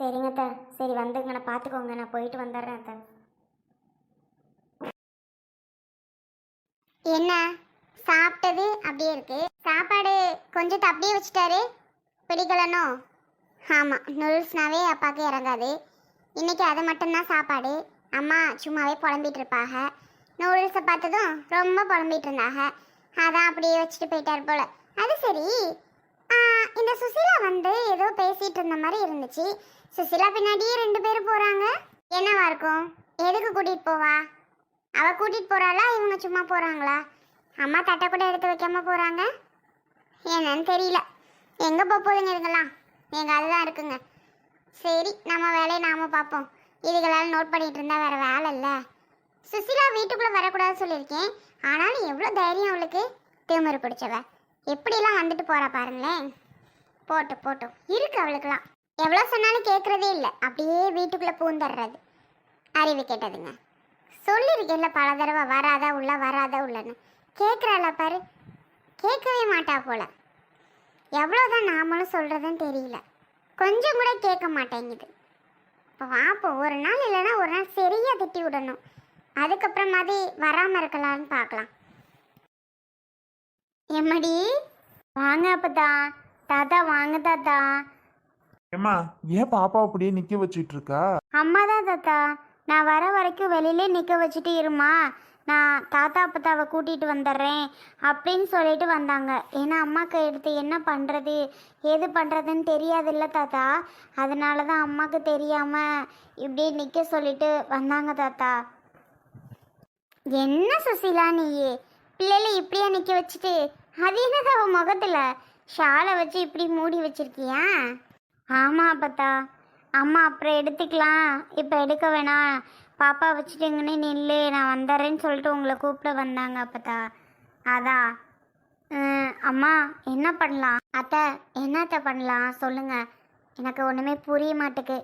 சரிங்க அத்தை. சரி வந்துங்க நான் பார்த்துக்கோங்க. நான் போயிட்டு வந்துடுறேன் அத்தை. என்ன? சாப்பிட்டது அப்படியே இருக்கு. சாப்பாடு கொஞ்சம் அப்படியே வச்சுட்டாரு. பிடிக்கலனோ ஆமாம் நூடுல்ஸ்னாவே அப்பாவுக்கு இறங்காது. இன்றைக்கி அது மட்டும்தான் சாப்பாடு. அம்மா சும்மாவே புலம்பிகிட்டு இருப்பாங்க நூடுல்ஸை பார்த்ததும் ரொம்ப புலம்பிகிட்டு இருந்தாங்க அதான் அப்படியே வச்சுட்டு போயிட்டார் போல். அது சரி. இந்த சுசிலா வந்து ஏதோ பேசிட்டு இருந்த மாதிரி இருந்துச்சு. சுசிலா பின்னாடியே ரெண்டு பேரும் போறாங்க. என்னவா இருக்கும்? எதுக்கு கூட்டிட்டு போவா? அவ கூட்டிட்டு போறாளா? இவங்க சும்மா போறாங்களா? அம்மா தட்டை கூட எடுத்து வைக்காம போறாங்க? என்னன்னு தெரியல. எங்க போக போகுதுங்க இதுங்கெல்லாம் எங்க அதுதான் இருக்குங்க. சரி நம்ம வேலையை நாம பார்ப்போம். இதுகளால் நோட் பண்ணிட்டு இருந்தா வேற வேலை இல்லை. சுசிலா வீட்டுக்குள்ள வரக்கூடாதுன்னு சொல்லியிருக்கேன். ஆனாலும் எவ்வளோ தைரியம் அவளுக்கு? திமிரு பிடிச்சவ. எப்படிலாம் வந்துட்டு போறா பாருங்களேன். போட்டு போட்டும். இருக்கு அவளுக்குலாம் எவ்வளோ சொன்னாலும் கேட்குறதே இல்லை. அப்படியே வீட்டுக்குள்ளே பூந்துடுறது. அறிவு கேட்டதுங்க. சொல்லியிருக்கேன்ல பல தடவை வராத உள்ள வராத உள்ளன்னு. கேட்குறாள பாரு. கேட்கவே மாட்டா போல. எவ்வளோதான் நாமளும் சொல்கிறதுன்னு தெரியல. கொஞ்சம் கூட கேட்க மாட்டேங்குது. இப்போ வாப்போம் ஒரு நாள் இல்லைன்னா ஒரு நாள் சரியாக திட்டி விடணும். அதுக்கப்புறமாதி வராமல் இருக்கலாம்னு பார்க்கலாம். எம்மடி? வாங்க அப்பதா. தாத்தா வாங்க தாத்தா. ஏம்மா ஏன் பாப்பா அப்படியே நிக்க வச்சிட்டு இருக்கா அம்மா தான் தாத்தா. நான் வர வரைக்கும் வெளியிலே நிற்க வச்சுட்டு இருமா நான் தாத்தா அப்பத்தாவை கூட்டிகிட்டு வந்துடுறேன் அப்படின்னு சொல்லிட்டு வந்தாங்க. ஏன்னா அம்மாக்கு எடுத்து என்ன பண்ணுறது ஏது பண்ணுறதுன்னு தெரியாதுல்ல தாத்தா. அதனால தான் அம்மாவுக்கு தெரியாமல் இப்படி நிற்க சொல்லிட்டு வந்தாங்க தாத்தா. என்ன சுசிலா நீயே? பிள்ளைகளை இப்படியா நிற்க வச்சுட்டு அது என்னது அவன் முகத்தில்? ஷாலை வச்சு இப்படி மூடி வச்சிருக்கியா? ஆமாம் பத்தா அம்மா அப்புறம் எடுத்துக்கலாம். இப்போ எடுக்க வேணாம். பாப்பா வச்சுட்டுங்கன்னு நில்லு நான் வந்துடுறேன்னு சொல்லிட்டு உங்களை கூப்பிட வந்தாங்க அப்பத்தா. அதான் அம்மா என்ன பண்ணலாம்? அத்தை என்னத்த பண்ணலாம்? சொல்லுங்க. எனக்கு ஒன்றுமே புரிய மாட்டுக்கு.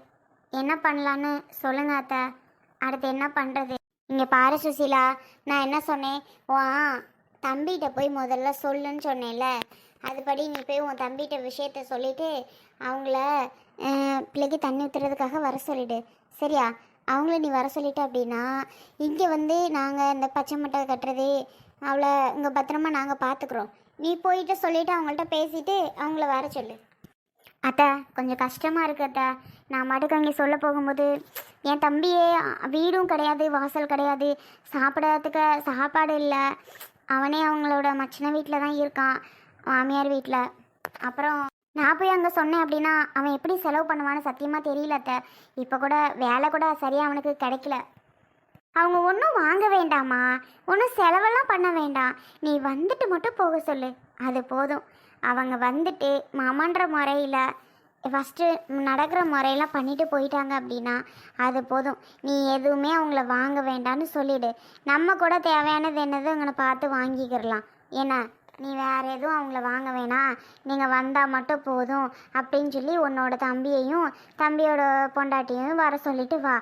என்ன பண்ணலான்னு சொல்லுங்க அத்தை. அடுத்து என்ன பண்ணுறது இங்கே பாரு சுசீலா. நான் என்ன சொன்னேன்? வா தம்பிகிட்ட போய் முதல்ல சொல்லுன்னு சொன்னேன்ல. அதுபடி நீ போய் உன் தம்பிகிட்ட விஷயத்த சொல்லிட்டு அவங்கள பிள்ளைக்கு தண்ணி ஊற்றுறதுக்காக வர சொல்லிடு. சரியா? அவங்கள நீ வர சொல்லிட்ட அப்படின்னா இங்கே வந்து நாங்கள் இந்த பச்சை மட்டை கட்டுறது அவளை இங்கே பத்திரமா நாங்கள் பார்த்துக்குறோம் நீ போயிட்டு சொல்லிட்டு அவங்கள்ட்ட பேசிவிட்டு அவங்கள வர சொல்லு. அத்தா கொஞ்சம் கஷ்டமாக இருக்கு அத்தா. நான் மட்டுக்கு அங்கே சொல்ல போகும்போது என் தம்பியே வீடும் கிடையாது வாசல் கிடையாது. சாப்பிடறதுக்கு சாப்பாடு இல்லை. அவனே அவங்களோட மச்சின வீட்டில் தான் இருக்கான். மாமியார் வீட்டில் அப்புறம் நான் போய் அங்கே சொன்னேன் அப்படின்னா அவன் எப்படி செலவு பண்ணுவான்னு சத்தியமாக தெரியல அத்தை. இப்போ கூட வேலை கூட சரியாக அவனுக்கு கிடைக்கல. அவங்க ஒன்றும் வாங்க வேண்டாமா ஒன்றும் செலவெல்லாம் பண்ண வேண்டாம். நீ வந்துட்டு மட்டும் போக சொல்லு. அது போதும். அவங்க வந்துட்டு மாமன்ற முறையில் ஃபஸ்ட்டு நடக்கிற முறையெல்லாம் பண்ணிட்டு போயிட்டாங்க அப்படின்னா அது போதும். நீ எதுவுமே அவங்கள வாங்க வேண்டாம்னு சொல்லிடு. நம்ம கூட தேவையானது என்னது அங்கே பார்த்து வாங்கிக்கிறலாம். ஏன்னா நீ வேறு எதுவும் அவங்கள வாங்க வேணாம் நீங்கள் வந்தால் மட்டும் போதும் அப்படின்னு சொல்லி உன்னோட தம்பியையும் தம்பியோட பொண்டாட்டியையும் வர சொல்லிட்டு வா.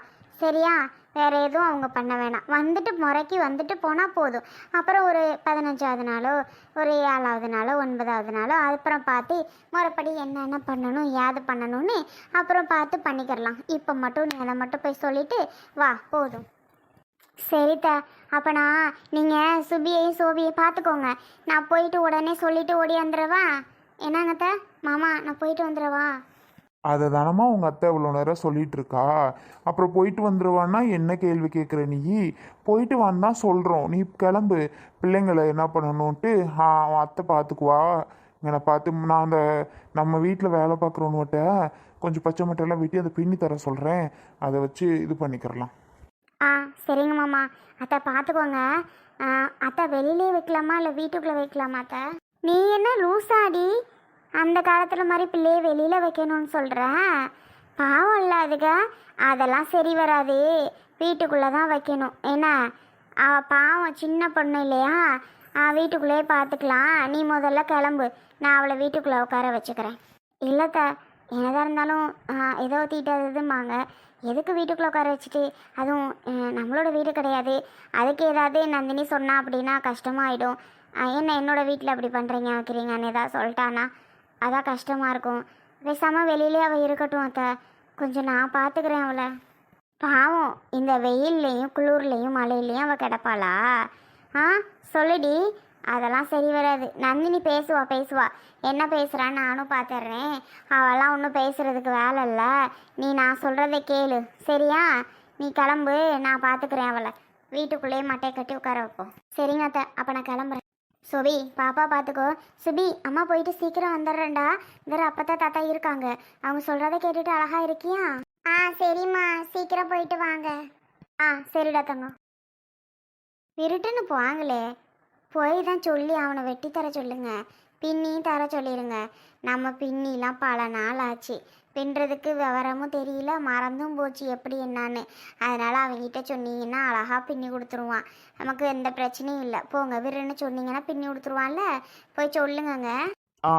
சரியா? வேறு எதுவும் அவங்க பண்ண வேணாம். வந்துட்டு முறைக்கு வந்துட்டு போனால் போதும். அப்புறம் ஒரு பதினஞ்சாவது நாளோ ஒரு ஏழாவது நாளோ ஒன்பதாவது நாளோ அப்புறம் பார்த்து முறைப்படி என்னென்ன பண்ணணும் ஏது பண்ணணும்னு அப்புறம் பார்த்து பண்ணிக்கிறலாம். இப்போ மட்டும் நீ அதை மட்டும் போய் சொல்லிவிட்டு வா. போதும். சரித்தா அப்பனா நீங்கள் சுபியையும் சோபியையும் பார்த்துக்கோங்க. நான் போயிட்டு உடனே சொல்லிட்டு ஓடி வந்துடுவா என்னங்கத்த மாமா நான் போயிட்டு வந்துடுவா அதை தானம்மா உங்கள் அத்தை இவ்வளோ நேரம் சொல்லிட்டு இருக்கா? அப்புறம் போயிட்டு வந்துடுவான்னா என்ன கேள்வி கேட்குற நீ? போயிட்டு வந்தால் சொல்கிறோம் நீ கிளம்பு. பிள்ளைங்களை என்ன பண்ணணுன்ட்டு ஆ அவன் அத்தை பார்த்துக்குவா. இங்கே பார்த்து நான் அந்த நம்ம வீட்டில் வேலை பார்க்குறோன்னுட்ட கொஞ்சம் பச்சை மட்டையெல்லாம் வெட்டி அதை பின்னி தர சொல்கிறேன் அதை வச்சு இது பண்ணிக்கிறலாம். ஆ சரிங்க மாமா. அத்தை பார்த்துக்கோங்க. அத்தை வெளியிலே வைக்கலாமா? இல்லை வீட்டுக்குள்ளே வைக்கலாமா அத்தை? நீ என்ன லூசாடி? அந்த காலத்தில் மாதிரி பிள்ளையை வெளியில் வைக்கணும்னு சொல்கிற பாவம் இல்லை அதுக்க. அதெல்லாம் சரி வராது. வீட்டுக்குள்ளே தான் வைக்கணும். என்ன? அவள் பாவம் சின்ன பொண்ணு இல்லையா? வீட்டுக்குள்ளேயே பார்த்துக்கலாம். நீ முதல்ல கிளம்பு. நான் அவளை வீட்டுக்குள்ளே உட்கார வச்சுக்கிறேன். இல்லைத்த என்னதான் இருந்தாலும் ஆ, ஏதோ தீட்டதுமாங்க எதுக்கு வீட்டுக்குள்ளே உட்கார வச்சுட்டு? அதுவும் நம்மளோட வீடு கிடையாது. அதுக்கு ஏதாவது நந்தினி சொன்னா அப்படின்னா கஷ்டமாயிடும். என்ன என்னோட வீட்டில் அப்படி பண்ணுறீங்க வைக்கிறீங்கன்னு ஏதாவது சொல்லிட்டானா அதான் கஷ்டமாக இருக்கும். பேசாமல் வெளியிலே அவள் இருக்கட்டும் அத்தை. கொஞ்சம் நான் பார்த்துக்கிறேன் அவளை. பாவம் இந்த வெயில்லையும் குளிர்லையும் மழையிலையும் அவள் கிடப்பாளா? ஆ சொல்லுடி. அதெல்லாம் சரி வராது. நந்தினி பேசுவா பேசுவா. என்ன பேசுகிறான்னு நானும் பார்த்துட்றேன் அவெல்லாம் ஒன்றும் பேசுகிறதுக்கு வேலை இல்லை. நீ நான் சொல்கிறத கேளு. சரியா? நீ கிளம்பு. நான் பார்த்துக்கிறேன் அவளை. வீட்டுக்குள்ளேயே மட்டையை கட்டி உட்கார வைப்போம். சரிங்க அத்தை. அப்போ நான் கிளம்புறேன். சுபி பாப்பா பார்த்துக்கோ சுபி அம்மா போயிட்டு சீக்கிரம் வந்துடுறேன்டா. வேற அப்பத்தா தாத்தா இருக்காங்க. அவங்க சொல்கிறத கேட்டுட்டு அழகா இருக்கியா? ஆ சரிம்மா. சீக்கிரம் போயிட்டு வாங்க. ஆ சரிடா தங்கம். விருட்டுன்னு போவாங்களே. போய் தான் சொல்லி அவனை வெட்டி தர சொல்லுங்க. பின்னியும் தர சொல்லிடுங்க நம்ம பின்னிலாம் பல நாள் ஆச்சு. பின்னுறதுக்கு விவரமும் தெரியல மறந்தும் போச்சு எப்படி என்னான்னு. அதனால் அவங்ககிட்ட சொன்னீங்கன்னா அழகாக பின்னி கொடுத்துருவான். நமக்கு எந்த பிரச்சனையும் இல்லை. போங்க விருன்னு சொன்னீங்கன்னா பின்னி கொடுத்துருவான்ல. போய் சொல்லுங்கங்க. ஆ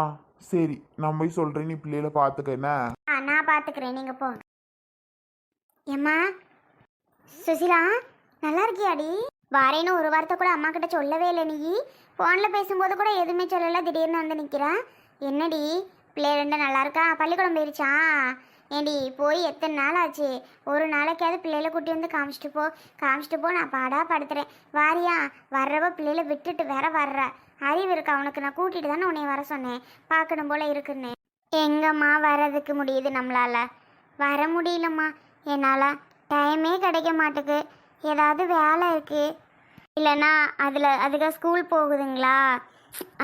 சரி. நான் போய் சொல்கிறேன் நீ பிள்ளைகளை பார்த்துக்க என்ன? ஆ நான் பார்த்துக்கிறேன். நீங்கள் போங்க. ஏம்மா? சுசிலா நல்லா இருக்கியாடி? வாரேன்னு ஒரு வார்த்தை கூட அம்மா கிட்ட சொல்லவே இல்லை நீ. ஃபோனில் பேசும்போது கூட எதுவுமே சொல்லலை. திடீர்னு வந்து நிற்கிறேன் என்னடி? பிள்ளை ரெண்டு நல்லா இருக்கா? பள்ளிக்கூடம் போயிருச்சா? ஏண்டி போய் எத்தனை நாள் ஆச்சு? ஒரு நாளைக்காவது பிள்ளைகளை கூட்டி வந்து காமிச்சிட்டு போ. காமிச்சிட்டு போ நான் பாடா படுத்துறேன். வாரியா வர்றவ பிள்ளைகளை விட்டுட்டு வேற வர்ற. அறிவு இருக்கா அவனுக்கு நான் கூட்டிட்டு தானே உன்னை வர சொன்னேன். பார்க்கணும் போல இருக்குன்னு. எங்கம்மா வர்றதுக்கு முடியுது நம்மளால? வர முடியலம்மா. என்னால்? டைமே கிடைக்க மாட்டுக்கு. ஏதாவது வேலை இருக்கு. இல்லைன்னா அதில் அதுக்காக ஸ்கூல் போகுதுங்களா?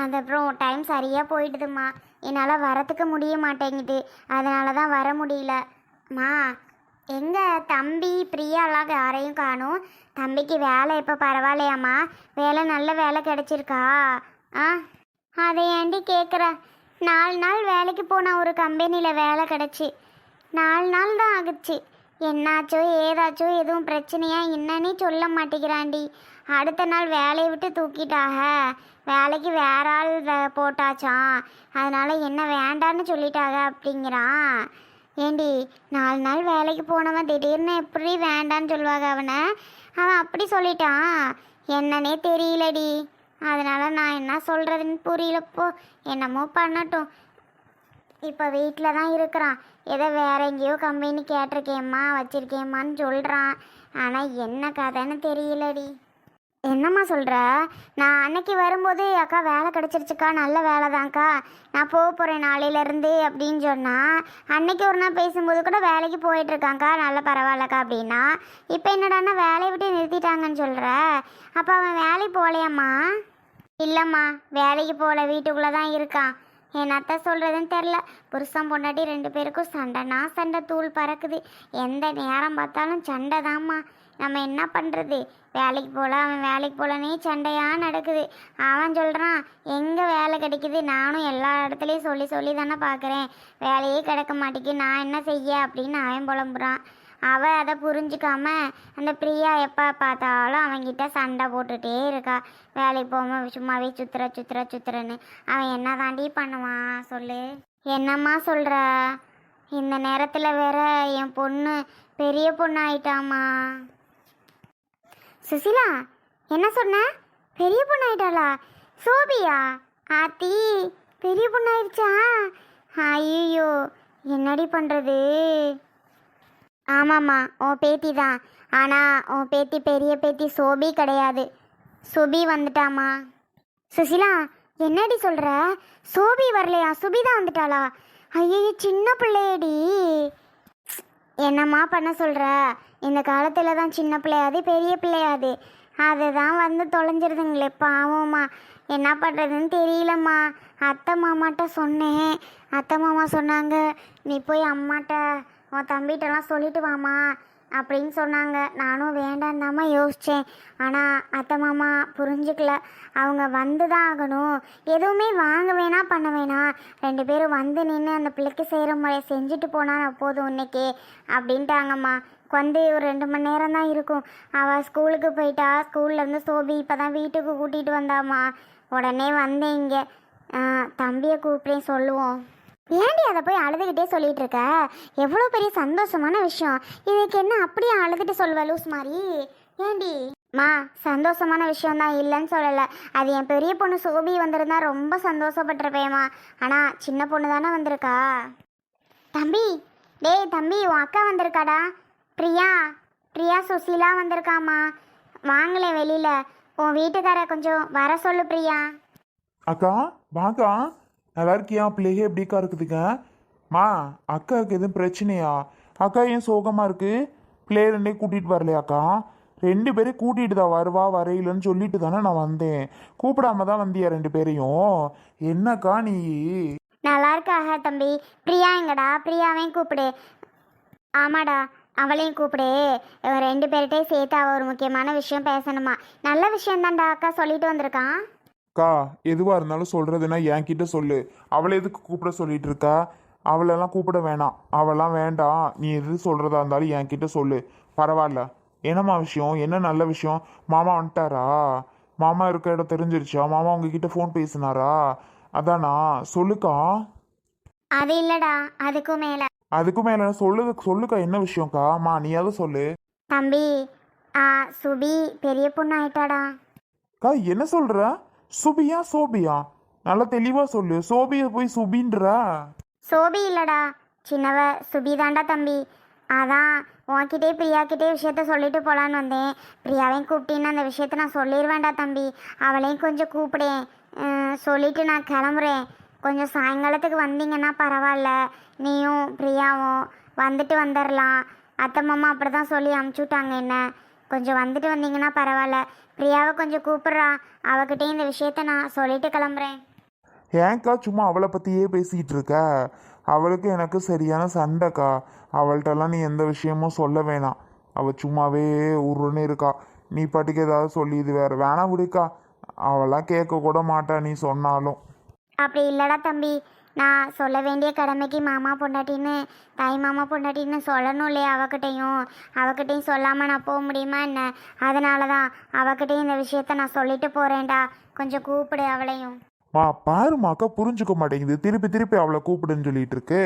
அது அப்புறம் டைம் சரியாக போயிடுதுமா என்னால் வரத்துக்கு முடிய மாட்டேங்குது. அதனால தான் வர முடியல. மா எங்கே தம்பி பிரியாலாம் யாரையும் காணும். தம்பிக்கு வேலை இப்போ பரவாயில்லையாம்மா? வேலை நல்ல வேலை கிடச்சிருக்கா? ஆ அதை ஏண்டி கேட்குற நாலு நாள் வேலைக்கு போன ஒரு கம்பெனியில் வேலை கிடச்சி. நாலு நாள் தான் ஆகுச்சு. என்னாச்சோ ஏதாச்சோ எதுவும் பிரச்சனையா என்னன்னே சொல்ல மாட்டேங்கிறாண்டி. அடுத்த நாள் வேலையை விட்டு தூக்கிட்டாக. வேலைக்கு வேற ஆள் வே- அதனால் என்ன வேண்டான்னு சொல்லிட்டாங்க அப்படிங்கிறான். ஏண்டி நாலு நாள் வேலைக்கு போனவன் திடீர்னு எப்படி வேண்டான்னு சொல்லுவாங்க அவனை? அவன் அப்படி சொல்லிட்டான். என்னன்னே தெரியலடி. அதனால் நான் என்ன சொல்கிறதுன்னு புரியலப்போ என்னமோ பண்ணட்டும். இப்போ வீட்டில் தான் இருக்கிறான். ஏதோ வேற எங்கேயோ கம்பெனி கேட்டிருக்கேம்மா வச்சிருக்கேம்மான்னு சொல்கிறான் ஆனால் என்ன கதைன்னு தெரியலடி. என்னம்மா சொல்கிற நான் அன்னைக்கு வரும்போது அக்கா வேலை கிடச்சிருச்சுக்கா நல்ல வேலை தான்க்கா. நான் போக போகிறேன் நாளையிலேருந்து அப்படின்னு சொன்னால் அன்னைக்கு ஒரு நாள் பேசும்போது கூட வேலைக்கு போயிட்டுருக்காங்க்கா நல்ல பரவாயில்லக்கா அப்படின்னா இப்போ என்னடான்னா வேலையை விட்டு நிறுத்திட்டாங்கன்னு சொல்கிற அப்போ அவன் வேலைக்கு போகலையாம்மா? இல்லைம்மா வேலைக்கு போகல. வீட்டுக்குள்ளே தான் இருக்கான். என்னத்த சொல்கிறதுன்னு தெரில புருஷன் பொண்டாட்டி ரெண்டு பேருக்கும் சண்டைனா சண்டை தூள் பறக்குது. எந்த நேரம் பார்த்தாலும் சண்டை தாம்மா நம்ம என்ன பண்ணுறது வேலைக்கு போகல அவன் வேலைக்கு போகலனே சண்டையாக நடக்குது. அவன் சொல்கிறான் எங்கே வேலை கிடைக்குது? நானும் எல்லா இடத்துலையும் சொல்லி சொல்லி தானே பார்க்குறேன். வேலையே கிடைக்க மாட்டேங்குது. நான் என்ன செய்ய? அப்படின்னு அவன் புலம்புறான். அவள் அதை புரிஞ்சுக்காம அந்த பிரியா எப்போ பார்த்தாலும் அவங்கிட்ட சண்டை போட்டுகிட்டே இருக்கா. வேலைக்கு போகாமல் சும்மாவே சுத்துற சுத்துற சுத்துறன்னு. அவன் என்ன தாண்டி பண்ணுவான் சொல்லு. என்னம்மா சொல்கிற இந்த நேரத்தில் வேற என் பொண்ணு பெரிய பொண்ணு ஆயிட்டாமா சுசிலா என்ன சொன்ன? பெரிய பொண்ணு ஆயிட்டாளா சோபியா? ஆத்தி பெரிய பொண்ணாயிடுச்சா ஐயோ என்னடி பண்ணுறது ஆமாம்மா உன் பேத்தி தான். ஆனால் உன் பேத்தி பெரிய பேத்தி சோபி கிடையாது. சுபி வந்துட்டாமா சுசிலா என்னடி சொல்கிற சோபி வரலையா? சுபி தான் வந்துட்டாளா? ஐயோ சின்ன பிள்ளையடி. என்னம்மா பண்ண சொல்கிற இந்த காலத்தில் தான் சின்ன பிள்ளையாது பெரிய பிள்ளையாது. அதுதான் வந்து தொலைஞ்சிருதுங்களே பாவம்மா. என்ன பண்ணுறதுன்னு தெரியலம்மா. அத்தை மாமாட்ட சொன்னேன். அத்தை மாமா சொன்னாங்க நீ போய் அம்மாட்ட உன் தம்பிகிட்டலாம் சொல்லிட்டு வாமா அப்படின்னு சொன்னாங்க. நானும் வேண்டாம் யோசித்தேன் ஆனால் அத்தை மாமா புரிஞ்சுக்கல. அவங்க வந்து தான் ஆகணும். எதுவுமே வாங்க வேணாம் பண்ண வேணாம் ரெண்டு பேரும் வந்து நின்று அந்த பிள்ளைக்கு செய்கிற முறையை செஞ்சுட்டு போனால் போதும் இன்னைக்கு அப்படின்ட்டாங்கம்மா. வந்து ஒரு ரெண்டு மணி நேரம் தான் இருக்கும். அவள் ஸ்கூலுக்கு போயிட்டா ஸ்கூல்லேருந்து சோபி இப்போ தான் வீட்டுக்கு கூட்டிகிட்டு வந்தாம்மா. உடனே வந்தேன் இங்கே. தம்பியை கூப்பிட்டேன் சொல்லுவோம். ஏன்டி அதை போய் அழுதுகிட்டே சொல்லிட்டு இருக்க எவ்வளோ பெரிய சந்தோஷமான விஷயம். இதுக்கு என்ன அப்படியே அழுதுட்டு சொல்வ லூஸ் மாதிரி ஏண்டி மா சந்தோஷமான விஷயம் தான் இல்லைன்னு சொல்லலை. அது என் பெரிய பொண்ணு சோபி வந்திருந்தா ரொம்ப சந்தோஷப்பட்டிருப்பேம்மா. ஆனால் சின்ன பொண்ணு தானே வந்திருக்கா? தம்பி டேய் தம்பி உன் அக்கா வந்திருக்காடா? பிரியா பிரியா சுசீலா வந்திருக்காம்மா. வாங்களேன் வெளியில. உன் வீட்டுக்கார கொஞ்சம் வர சொல்லு பிரியா. அக்கா வாக்கா. நல்லா இருக்கியா? பிள்ளைக எப்படிக்கா இருக்குதுங்க? மா அக்காவுக்கு எதுவும் பிரச்சனையா? அக்கா ஏன் சோகமாக இருக்குது பிள்ளைய ரெண்டே கூட்டிகிட்டு வரலையாக்கா ரெண்டு பேரும் கூட்டிகிட்டு தான் வருவா வரையிலன்னு சொல்லிட்டு தானே நான் வந்தேன். கூப்பிடாம தான் வந்தியா ரெண்டு பேரையும்? என்னக்கா நீ? நல்லா இருக்காக தம்பி? பிரியா எங்கடா? பிரியாவையும் கூப்பிடு. ஆமாடா அவளையும் கூப்பிடு. இவன் ரெண்டு பேர்கிட்டையும் சேர்த்து அவள் ஒரு முக்கியமான விஷயம் பேசணுமா? நல்ல விஷயம் தான்டா அக்கா சொல்லிட்டு வந்திருக்கான். அக்கா எதுவாக இருந்தாலும் சொல்கிறதுனா என்கிட்ட சொல்லு. அவளை எதுக்கு கூப்பிட சொல்லிட்டு இருக்கா அவளெல்லாம் கூப்பிட வேணாம். அவெல்லாம் வேண்டாம். நீ எது சொல்கிறதா இருந்தாலும் என்கிட்ட சொல்லு. பரவாயில்ல. என்னம்மா விஷயம்? என்ன நல்ல விஷயம்? மாமா வந்துட்டாரா? மாமா இருக்க இடம் தெரிஞ்சிருச்சா? மாமா உங்ககிட்ட ஃபோன் பேசினாரா? அதானா? சொல்லுக்கா. அது இல்லடா. அதுக்கும் மேல. அதுக்கும் மேலே சொல்லு சொல்லுக்கா. என்ன விஷயம்க்கா? அம்மா நீயாவது சொல்லு. தம்பி ஆ சுபி பெரிய பொண்ணு ஆயிட்டாடா. அக்கா என்ன சொல்ற? சுபியா சோபியா? நல்லா தெளிவாக சொல்லு. சோபியை போய் சுபின்ற? சோபி இல்லடா. சின்னவ சுபி தாண்டா தம்பி. அதான் உன்கிட்டே பிரியாக்கிட்டே விஷயத்த சொல்லிட்டு போலான்னு வந்தேன். பிரியாவையும் கூப்பிட்டீன்னு அந்த விஷயத்த நான் சொல்லிடுவேன்டா தம்பி. அவளையும் கொஞ்சம் கூப்பிடேன். அஹ், சொல்லிட்டு நான் கிளம்புறேன். கொஞ்சம் சாயங்காலத்துக்கு வந்தீங்கன்னா பரவாயில்ல. நீயும் பிரியாவும் வந்துட்டு வந்துடலாம் அத்தை மாமா அப்படி தான் சொல்லி அமுச்சுட்டாங்க என்ன. கொஞ்சம் வந்துட்டு வந்தீங்கன்னா பரவாயில்ல. பிரியாவை கொஞ்சம் கூப்பிட்றா. அவகிட்டயும் இந்த விஷயத்த நான் சொல்லிட்டு கிளம்புறேன். ஏன்க்கா சும்மா அவளை பற்றியே பேசிகிட்டு இருக்க? அவளுக்கு எனக்கு சரியான சண்டைக்கா. அவள்கிட்டலாம் நீ எந்த விஷயமும் சொல்ல வேணாம். அவள் சும்மாவே உருன்னு இருக்கா. நீ பாட்டுக்கு ஏதாவது சொல்லி இது வேற வேணாம் விடுக்கா. அவளாம் கேட்க கூட மாட்டா நீ சொன்னாலும். அப்படி இல்லடா தம்பி. நான் சொல்ல வேண்டிய கடமைக்கு மாமா பொண்டாட்டின்னு தாய் மாமா பொண்டாட்டின்னு சொல்லணும் இல்லையா அவகிட்டையும்? அவகிட்டையும் சொல்லாமல் நான் போக முடியுமா என்ன? அதனால தான் அவகிட்டையும் இந்த விஷயத்த நான் சொல்லிட்டு போகிறேன்டா கொஞ்சம் கூப்பிடு அவளையும். மா பாருமாக்கா புரிஞ்சுக்க மாட்டேங்குது. திருப்பி திருப்பி அவளை கூப்பிடுன்னு சொல்லிட்டு இருக்கு.